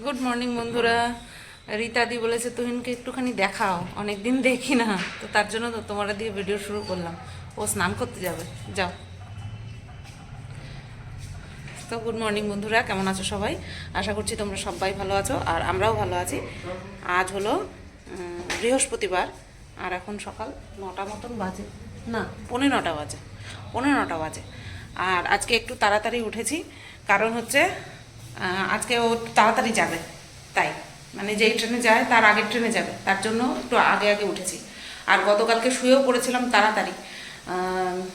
Good morning বন্ধুরা। রীতাদি বলেছে, তুহিনকে একটুখানি দেখাও। অনেকদিন দেখি না। তো তার জন্য তো তোমরা দিয়ে ভিডিও শুরু করলাম। ও স্নান করতে যাবে। যাও। তো গুড মর্নিং বন্ধুরা। কেমন আছো সবাই? আশা করছি তোমরা সবাই ভালো আছো, আর আমরাও ভালো আছি। আজ হলো বৃহস্পতিবার, আর এখন সকাল নটা মতন বাজে। না, পৌনে নটা বাজে। পৌনে নটা বাজে। আর আজকে একটু তাড়াতাড়ি উঠেছি। কারণ হচ্ছে আজকে ও তাড়াতাড়ি যাবে। তাই। মানে যেই ট্রেনে যায়, তার আগের ট্রেনে যাবে। তার জন্য একটু আগে আগে উঠেছি। আর গতকালকে শুয়েও পড়েছিলাম তাড়াতাড়ি।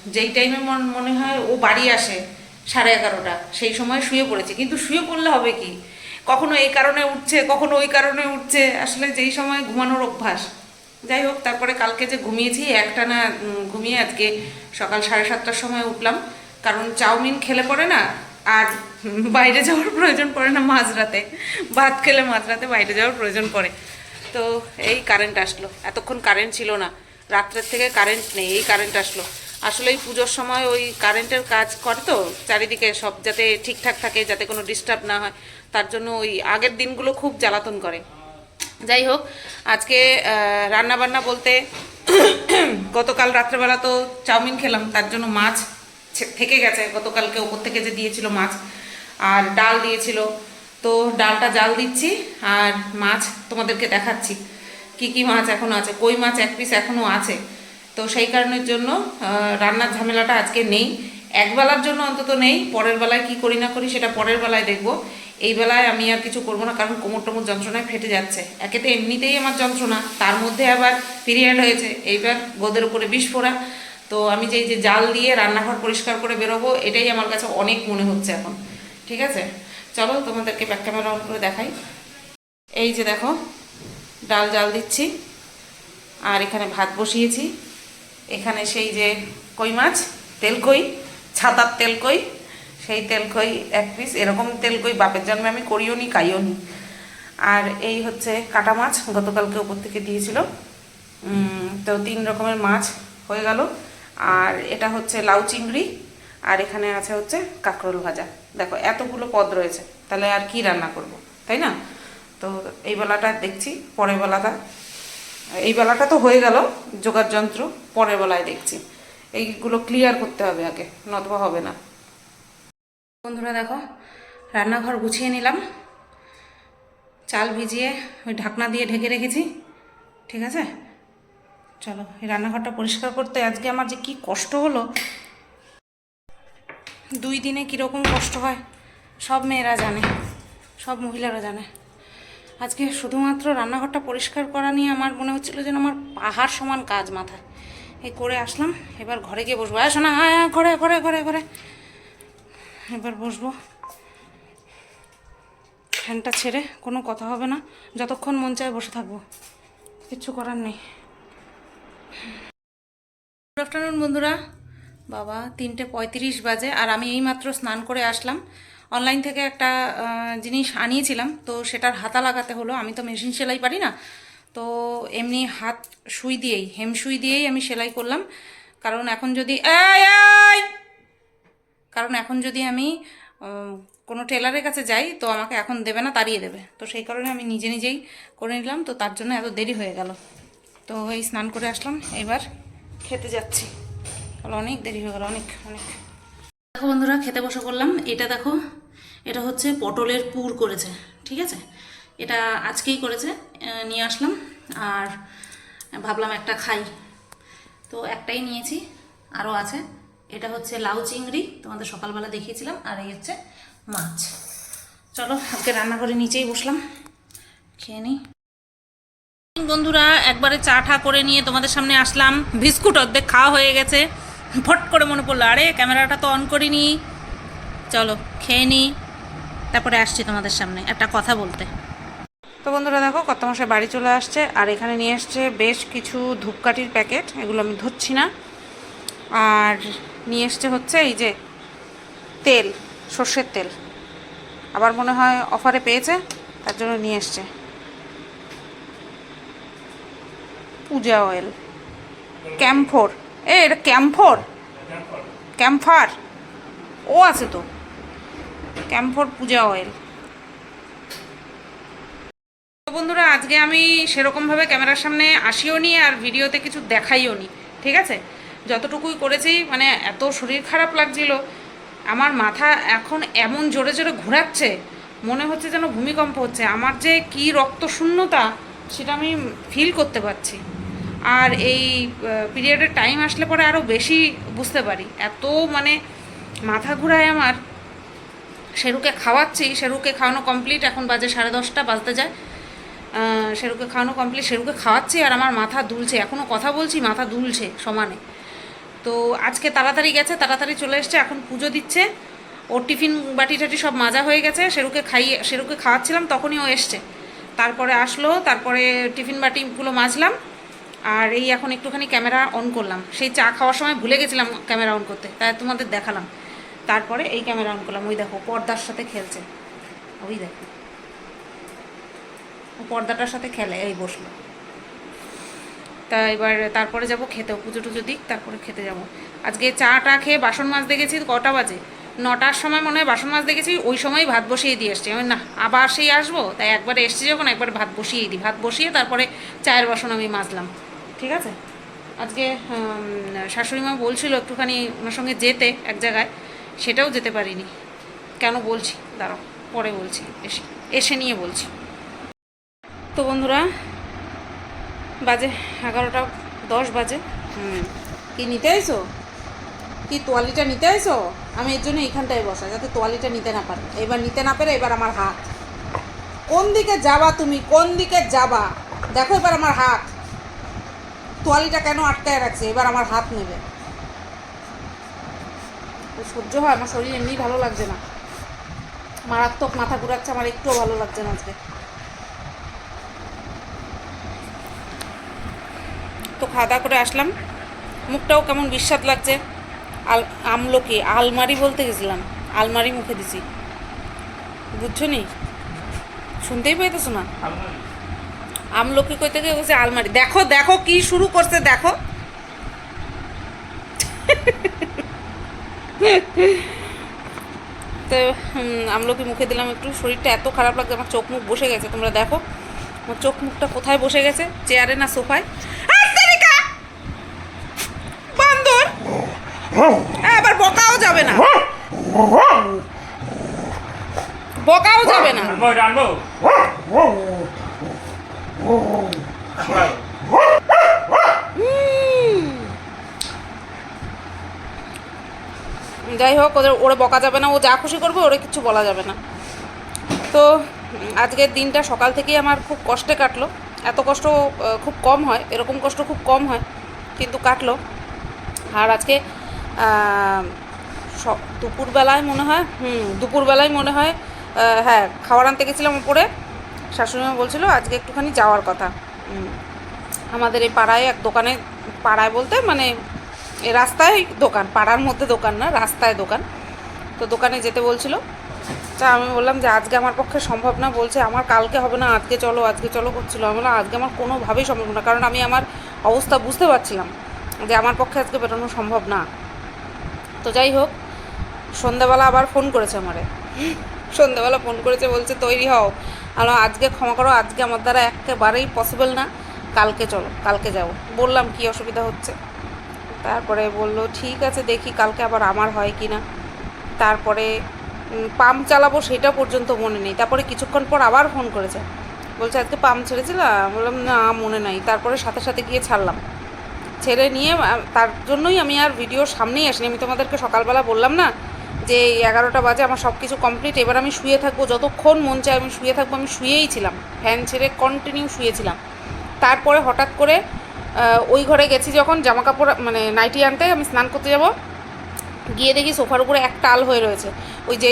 যেই টাইমে মনে হয় ও বাড়ি আসে সাড়ে এগারোটা, সেই সময় শুয়ে পড়েছি। কিন্তু শুয়ে পড়লে হবে কি? কখনো এই কারণে উঠছে, কখনো ওই কারণে উঠছে। আসলে যেই সময় ঘুমানোর অভ্যাস। যাই হোক, তারপরে কালকে যে ঘুমিয়েছি একটা না ঘুমিয়ে আজকে সকাল সাড়ে সাতটার সময় উঠলাম। কারণ চাউমিন খেলে পরে না আর বাইরে যাওয়ার প্রয়োজন পড়ে না মাঝরাতে। ভাত খেলে মাঝরাতে বাইরে যাওয়ার প্রয়োজন পড়ে। তো এই কারেন্ট আসলো। এতক্ষণ কারেন্ট ছিল না। রাত্রের থেকে কারেন্ট নেই, এই কারেন্ট আসলো। আসলে এই পুজোর সময় ওই কারেন্টের কাজ করে তো, চারিদিকে সব যাতে ঠিকঠাক থাকে, যাতে কোনো ডিস্টার্ব না হয়, তার জন্য ওই আগের দিনগুলো খুব জ্বালাতন করে। যাই হোক, আজকে রান্নাবান্না বলতে, গতকাল রাত্রেবেলা তো চাউমিন খেলাম, তার জন্য মাছ থেকে গেছে, গতকালকে ওপর থেকে যে দিয়েছিল মাছ, আর ডাল দিয়েছিল। তো ডালটা জাল দিচ্ছি, আর মাছ তোমাদেরকে দেখাচ্ছি, কি কি মাছ এখনও আছে, কই মাছ এক পিস এখনও আছে। তো সেই কারণের জন্য রান্নার ঝামেলাটা আজকে নেই। একবেলার জন্য অন্তত নেই, পরের বেলায় কি করি না করি সেটা পরের বেলায় দেখব। এই বেলায় আমি আর কিছু করব না, কারণ কোমর টোমর যন্ত্রণায় ফেটে যাচ্ছে। একে তো এমনিতেই আমার যন্ত্রণা, তার মধ্যে আবার পিরিয়ড হয়েছে, এইবার গোদের উপরে বিষ ফোড়া। তো আমি যে যে জাল দিয়ে রান্নাঘর পরিষ্কার করে বেরোবো, এটাই আমার কাছে অনেক মনে হচ্ছে এখন। ঠিক আছে? চলো তোমাদেরকে ব্যাক ক্যামেরা অন করে দেখাই। এই যে দেখো, ডাল জাল দিচ্ছি, আর এখানে ভাত বসিয়েছি। এখানে সেই যে কই মাছ? তেলকই, ছাতার তেলকই, সেই তেলকই এক পিস এরকম তেলকই বাপের জন্মে আমি করিও নি, খাইও নি। আর এই হচ্ছে কাটা মাছ, গতকালকে উপর থেকে দিয়েছিল। তো তিন রকমের মাছ হয়ে গেল। আর এটা হচ্ছে লাউ চিংড়ি, আর এখানে আছে হচ্ছে কাঁকরোল ভাজা। দেখো, এতগুলো পদ রয়েছে, তাহলে আর কি রান্না করব, তাই না? তো এই বেলাটা দেখছি, পরের বেলাটা। এই বেলাটা তো হয়ে গেল যোগার যন্ত্র পরের বেলায় দেখছি। এইগুলো ক্লিয়ার করতে হবে আগে, নতবা হবে না। বন্ধুরা দেখো, রান্নাঘর গুছিয়ে নিলাম। চাল ভিজিয়ে ওই ঢাকনা দিয়ে ঢেকে রেখেছি, ঠিক আছে? চলো এই রান্নাঘরটা পরিষ্কার করতে আজকে আমার যে কি কষ্ট হলো। দুই দিনে কীরকম কষ্ট হয় সব মেয়েরা জানে সব মহিলারা জানে। আজকে শুধুমাত্র রান্নাঘরটা পরিষ্কার করা নিয়ে আমার মনে হচ্ছিল যেন আমার পাহাড় সমান কাজ মাথায়। এই করে আসলাম এবার ঘরে গিয়ে বসবো। হ্যাঁ হ্যাঁ, ঘরে ঘরে ঘরে ঘরে। এবার বসবো। ফ্যানটা ছেড়ে কোনো কথা হবে না যতক্ষণ মন চায় বসে থাকব। কিচ্ছু করার নেই। গুড আফটারনুন বন্ধুরা। বাবা, তিনটে পঁয়ত্রিশ বাজে আর আমি এইমাত্র স্নান করে আসলাম। অনলাইন থেকে একটা জিনিস আনিয়েছিলাম, তো সেটার হাতা লাগাতে হলো। আমি তো মেশিন সেলাই পারি না। তো এমনি হাত সুই দিয়েই, হেম সুই দিয়েই আমি সেলাই করলাম। কারণ এখন যদি! কারণ এখন যদি আমি কোনো টেলারের কাছে যাই, তো আমাকে এখন দেবে না, তাড়িয়ে দেবে। তো সেই কারণে আমি নিজে নিজেই করে নিলাম। তো তার জন্য এত দেরি হয়ে গেল। তো এই স্নান করে আসলাম, এবার খেতে যাচ্ছি। অনেক দেরি হয়ে গেল, অনেক অনেক। দেখো বন্ধুরা, খেতে বসে করলাম এটা দেখো, এটা হচ্ছে পটলের পুর করেছে, ঠিক আছে? এটা আজকেই করেছে নিয়ে আসলাম। আর ভাবলাম একটা খাই। তো একটাই নিয়েছি, আরও আছে। এটা হচ্ছে লাউ চিংড়ি, তোমাদের সকালবেলা দেখিয়েছিলাম, আর এই হচ্ছে মাছ। চলো, আজকে রান্নাঘরে নিচেই বসলাম। খেয়ে নিই। বন্ধুরা, একবারে চা ঠা করে নিয়ে তোমাদের সামনে আসলাম। বিস্কুট অর্ধেক খাওয়া হয়ে গেছে। ফট করে মনে পড়ল, আরে, ক্যামেরাটা তো অন করিনি। চলো, খেয়ে নিই তারপরে আসছি তোমাদের সামনে, একটা কথা বলতে। তো বন্ধুরা, দেখো কত মাসে বাড়ি চলে আসছে, আর এখানে নিয়ে এসছে বেশ কিছু ধূপকাঠির প্যাকেট, এগুলো আমি ধরছি না। আর নিয়ে এসছে হচ্ছে এই যে তেল, সর্ষের তেল। আবার মনে হয় অফারে পেয়েছে, তার জন্য নিয়ে এসছে। পূজা অয়েল। ক্যাম্ফোর। এ, এটা ক্যাম্ফোর? ক্যাম্ফার। ও আছে তো। Camphor puja oil. বন্ধুরা, আজকে আমি সেরকমভাবে ক্যামেরার সামনে আসিও নি আর ভিডিওতে কিছু দেখাইও নি, ঠিক আছে? যতটুকুই করেছি মানে এত শরীর খারাপ লাগছিল। আমার মাথা এখন এমন জোরে জোরে ঘোরাচ্ছে, মনে হচ্ছে যেন ভূমিকম্প হচ্ছে। আমার যে কি রক্ত শূন্যতা সেটা আমি ফিল করতে পারছি। আর এই পিরিয়ডের টাইম আসলে পরে আরও বেশি বুঝতে পারি। এত মানে মাথা ঘুরায় আমার। শেরুকে খাওয়াচ্ছি, শেরুকে খাওয়ানো কমপ্লিট এখন বাজে সাড়ে দশটা, বাজতে যায়। শেরুকে খাওয়ানো কমপ্লিট শেরুকে খাওয়াচ্ছি আর আমার মাথা দুলছে। এখনও কথা বলছি, মাথা দুলছে সমানে। তো আজকে তাড়াতাড়ি গেছে, তাড়াতাড়ি চলে এসছে, এখন পুজো দিচ্ছে। ওর টিফিন বাটি টাটি সব মাজা হয়ে গেছে। শেরুকে খাইয়ে, শেরুকে খাওয়াচ্ছিলাম, তখনই ও এসছে। তারপরে আসলো, তারপরে টিফিন বাটিগুলো মাজলাম। আর এই এখন একটুখানি ক্যামেরা অন করলাম। সেই চা খাওয়ার সময় ভুলে গেছিলাম ক্যামেরা অন করতে, তাই তোমাদের দেখালাম। তারপরে এই ক্যামেরা অন করলাম। ওই দেখো, পর্দার সাথে খেলছে। ওই দেখো। ও পর্দাটার সাথে খেলে, এই বসল। তা এবার তারপরে যাব খেতে, পুজো টুজো দিক, তারপরে খেতে যাব। আজকে চা টা খেয়ে বাসন মাজতে দেখেছি কটা বাজে? নটার সময় মনে হয় বাসন মাছ দেখেছি ওই সময় ভাত বসিয়ে দিয়ে এসছি। আমি না, আবার সেই আসব? তাই একবারে এসছি যখন, একবার ভাত বসিয়ে দিই। ভাত বসিয়ে তারপরে চায়ের বাসন আমি মাজলাম। ঠিক আছে? আজকে উম, শাশুড়ি মা বলছিল একটুখানি ওনার সঙ্গে যেতে এক জায়গায় সেটাও যেতে পারিনি। কেন বলছি? দাঁড়াও পরে বলছি। এসে এসে নিয়ে বলছি। তো বন্ধুরা বাজে এগারোটা দশ বাজে। হুম। কি নিতে আইসো? কি তোয়ালিটা নিতে আইসো? আমি এর জন্য এইখানটায় বসা যাতে তোয়ালিটা নিতে না পারে। এবার নিতে না পারে এবার আমার হাত। কোন দিকে যাবা তুমি? কোন দিকে যাবা? দেখো এবার আমার হাত। তোয়ালিটা কেন আটকায় রাখছে? এবার আমার হাত নেবে। সহ্য হয়, আমার শরীর এমনি ভালো লাগছে না। মারাত্মক মাথা ঘুরাচ্ছে, আমার একটুও ভালো লাগছে না আজকে। তো খাওয়া দাওয়া করে আসলাম। মুখটাও কেমন বিস্বাদ লাগছে। আল আমলকি আলমারি বলতে গেছিলাম। আলমারি মুখে দিছি। বুঝছ নি? শুনতেই পাইতেছো না? আমলকি কইতে গিয়ে বলছে, আলমারি। দেখো দেখো কি শুরু করছে, দেখো। তো আমলকি মুখে দিলাম একটু। শরীরটা এত খারাপ লাগছে, আমার চোখ মুখ বসে গেছে, তোমরা দেখো। আমার চোখ মুখটা কোথায় বসে গেছে? চেয়ারে না সোফায়! বান্দর! আবার বকাও যাবে না। বকাও যাবে না। যাই হোক, ওদের ওরা বকা যাবে না, ও যা খুশি করবে, ওরা কিছু বলা যাবে না। তো, আজকের দিনটা সকাল থেকেই আমার খুব কষ্টে কাটলো। এত কষ্ট খুব কম হয়, এরকম কষ্ট খুব কম হয়, কিন্তু কাটলো। আর আজকে দুপুরবেলায় মনে হয়, হুম, দুপুরবেলায় মনে হয় হ্যাঁ খাবার আনতে গেছিলাম উপরে শাশুড়িমা বলছিল, আজকে একটুখানি যাওয়ার কথা। আমাদের এই পাড়ায় এক দোকানে, পাড়ায় বলতে মানে রাস্তায় দোকান, পাড়ার মধ্যে দোকান না, রাস্তায় দোকান। তো দোকানে যেতে বলছিল। তা আমি বললাম যে, আজকে আমার পক্ষে সম্ভব না। বলছে, আমার কালকে হবে না, আজকে চলো আজকে চলো করছিল আমি বললাম, আজকে আমার কোনোভাবেই সম্ভব না, কারণ আমি আমার অবস্থা বুঝতে পারছিলাম যে, আমার পক্ষে আজকে বেরোনো সম্ভব না। তো যাই হোক, সন্ধ্যাবেলা আবার ফোন করেছে আমারে। সন্ধ্যাবেলা ফোন করেছে, বলছে, তৈরি হও। আমি আজকে ক্ষমা করো, আজকে আমার দ্বারা একেবারেই পসিবল না। কালকে চলো, কালকে যাব বললাম কি অসুবিধা হচ্ছে। তারপরে বলল, ঠিক আছে, দেখি কালকে আবার আমার হয় কি না। তারপরে পাম্প চালাবো সেটা পর্যন্ত মনে নেই। তারপরে কিছুক্ষণ পর আবার ফোন করেছে। বলছে, আজকে পাম্প ছেড়েছিলাম বললাম, না, মনে নাই। তারপরে সাথে সাথে গিয়ে ছাড়লাম। ছেড়ে নিয়ে তার জন্যই আমি আর ভিডিওর সামনেই আসিনি। আমি তোমাদেরকে সকালবেলা বললাম না যে এগারোটা বাজে আমার সব কিছু কমপ্লিট এবার আমি শুয়ে থাকব, যতক্ষণ মন চায় আমি শুয়ে থাকব, আমি শুয়েই ছিলাম ফ্যান ছেড়ে কন্টিনিউ শুয়েছিলাম। তারপরে হঠাৎ করে ওই ঘরে গেছি যখন জামা কাপড় মানে নাইটি আনতে, আমি স্নান করতে যাব। গিয়ে দেখি সোফার উপরে এক টাল হয়ে রয়েছে। ওই যে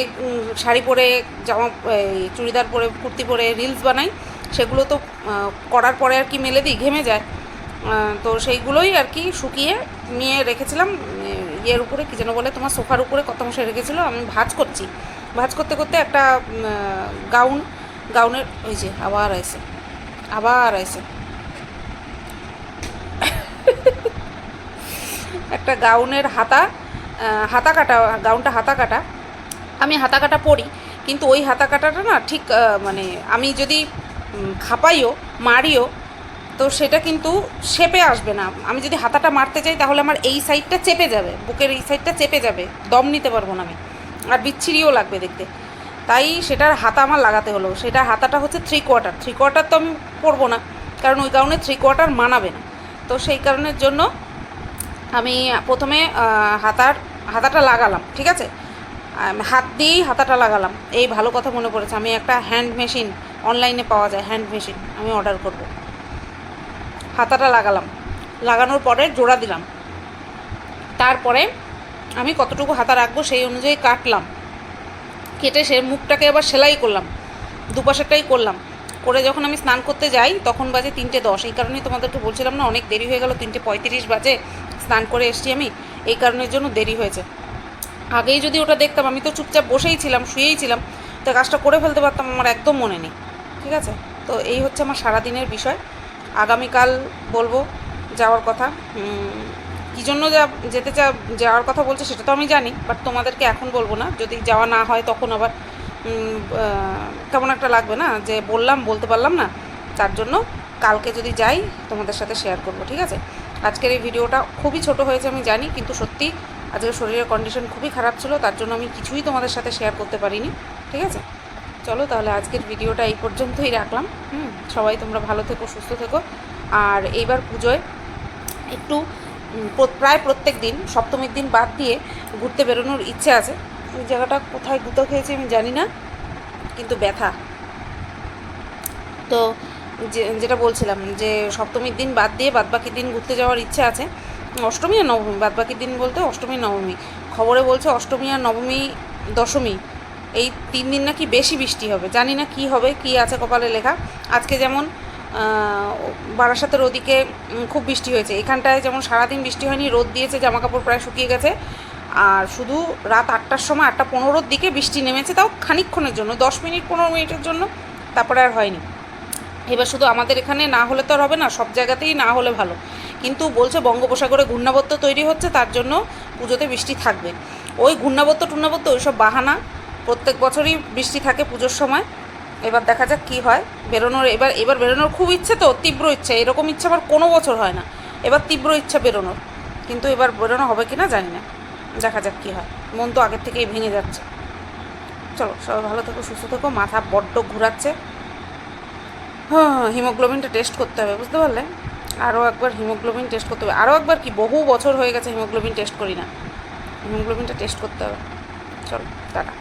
শাড়ি পরে, জামা চুড়িদার পরে, কুর্তি পরে রিলস বানাই, সেগুলো তো করার পরে আর কি মেলে দিই, ঘেমে যায়। তো সেইগুলোই আর কি শুকিয়ে নিয়ে রেখেছিলাম ইয়ের উপরে, কী যেন বলে, তোমার সোফার উপরে কত মশাই রেখেছিলো আমি ভাজ করছি। ভাজ করতে করতে একটা গাউন, গাউনের, ওই যে, আবার আইসে আবার আইসে একটা গাউনের হাতা হাতা কাটা, গাউনটা হাতা কাটা। আমি হাতা কাটা পরি, কিন্তু ওই হাতা কাটাটা না ঠিক মানে আমি যদি খাপাইও, মারিও তো সেটা কিন্তু শেপে আসবে না। আমি যদি হাতাটা মারতে চাই তাহলে আমার এই সাইডটা চেপে যাবে। বুকের এই সাইডটা চেপে যাবে। দম নিতে পারব না আমি। আর বিচ্ছিরিও লাগবে দেখতে। তাই সেটার হাতা আমার লাগাতে হলো। সেটা হাতাটা হচ্ছে থ্রি কোয়ার্টার থ্রি কোয়ার্টার তো আমি পরবো না, কারণ ওই কারণে থ্রি কোয়ার্টার মানাবে না। তো সেই কারণের জন্য আমি প্রথমে হাতার, হাতাটা লাগালাম, ঠিক আছে? হাত দিয়েই হাতাটা লাগালাম। এই ভালো কথা মনে পড়েছে। আমি একটা হ্যান্ড মেশিন অনলাইনে পাওয়া যায় হ্যান্ড মেশিন আমি অর্ডার করব। হাতাটা লাগালাম। লাগানোর পরে জোড়া দিলাম। তারপরে আমি কতটুকু হাতা রাখব সেই অনুযায়ী কাটলাম। কেটে সে মুখটাকে আবার সেলাই করলাম। দুপাশেরটাই করলাম। করে যখন আমি স্নান করতে যাই, তখন বাজে তিনটে দশ। এই কারণেই তোমাদেরকে বলছিলাম না, অনেক দেরি হয়ে গেল, তিনটে পঁয়ত্রিশ বাজে। স্নান করে এসছি আমি। এই কারণের জন্য দেরি হয়েছে। আগেই যদি ওটা দেখতাম, আমি তো চুপচাপ বসেই ছিলাম, শুয়েই ছিলাম। তো কাজটা করে ফেলতে পারতাম, আমার একদম মনে নেই। ঠিক আছে? তো এই হচ্ছে আমার সারাদিনের বিষয়। আগামীকাল বলব যাওয়ার কথা। কী জন্য যা, যেতে চা, যাওয়ার কথা বলছে সেটা তো আমি জানি বাট তোমাদেরকে এখন বলব না। যদি যাওয়া না হয় তখন আবার কেমন একটা লাগবে না? যে বললাম, বলতে পারলাম না। তার জন্য কালকে যদি যাই, তোমাদের সাথে শেয়ার করব, ঠিক আছে? আজকের এই ভিডিওটা খুবই ছোট হয়েছে আমি জানি, কিন্তু সত্যি আজকে শরীরের কন্ডিশন খুবই খারাপ ছিল, তার জন্য আমি কিছুই তোমাদের সাথে শেয়ার করতে পারিনি, ঠিক আছে? চলো তাহলে আজকের ভিডিওটা এই পর্যন্তই রাখলাম, হুম? সবাই তোমরা ভালো থেকো, সুস্থ থেকো। আর এইবার পুজোয় একটু প্রায় প্রত্যেক দিন, সপ্তমীর দিন বাদ দিয়ে ঘুরতে বেরোনোর ইচ্ছে আছে। ওই জায়গাটা কোথায় গুঁতো খেয়েছি আমি জানি না, কিন্তু ব্যথা। তো যে, যেটা বলছিলাম যে, সপ্তমীর দিন বাদ দিয়ে বাদবাকি দিন ঘুরতে যাওয়ার ইচ্ছে আছে। অষ্টমী আর নবমী, বাদবাকি দিন বলতে অষ্টমী, নবমী। খবরে বলছে অষ্টমী আর নবমী দশমী। এই তিন দিন নাকি বেশি বৃষ্টি হবে। জানি না কি হবে, কি আছে কপালে লেখা। আজকে যেমন বারাসাতের ওদিকে খুব বৃষ্টি হয়েছে। এখানটায় যেমন সারাদিন বৃষ্টি হয়নি, রোদ দিয়েছে জামা কাপড় প্রায় শুকিয়ে গেছে। আর শুধু রাত আটটার সময় আটটা পনেরোর দিকে বৃষ্টি নেমেছে, তাও খানিকক্ষণের জন্য, দশ মিনিট, পনেরো মিনিটের জন্য, তারপরে আর হয়নি। এবার শুধু আমাদের এখানে না হলে তো আর হবে না, সব জায়গাতেই না হলে ভালো। কিন্তু বলছে বঙ্গোপসাগরে ঘূর্ণাবর্ত তৈরি হচ্ছে, তার জন্য পুজোতে বৃষ্টি থাকবে। ওই ঘূর্ণাবর্ত, টুর্ণাবর্ত, ওইসব বাহানা প্রত্যেক বছরই বৃষ্টি থাকে পুজোর সময়। এবার দেখা যাক কি হয়। বেরোনোর এবার এবার বেরোনোর খুব ইচ্ছে তো, তীব্র ইচ্ছে। এরকম ইচ্ছে আবার কোনো বছর হয় না। এবার তীব্র ইচ্ছা বেরোনোর। কিন্তু এবার বেরোনো হবে কি না জানি না। দেখা যাক কি হয়। মন তো আগের থেকেই ভেঙে যাচ্ছে। চলো, সবাই ভালো থেকো, সুস্থ থেকো। মাথা বড্ড ঘুরাচ্ছে। হ্যাঁ হিমোগ্লোবিনটা টেস্ট করতে হবে, বুঝতে পারলে? আরও একবার হিমোগ্লোবিন টেস্ট করতে হবে। আরও একবার কি, বহু বছর হয়ে গেছে হিমোগ্লোবিন টেস্ট করি না। হিমোগ্লোবিনটা টেস্ট করতে হবে। চলো, টাটা।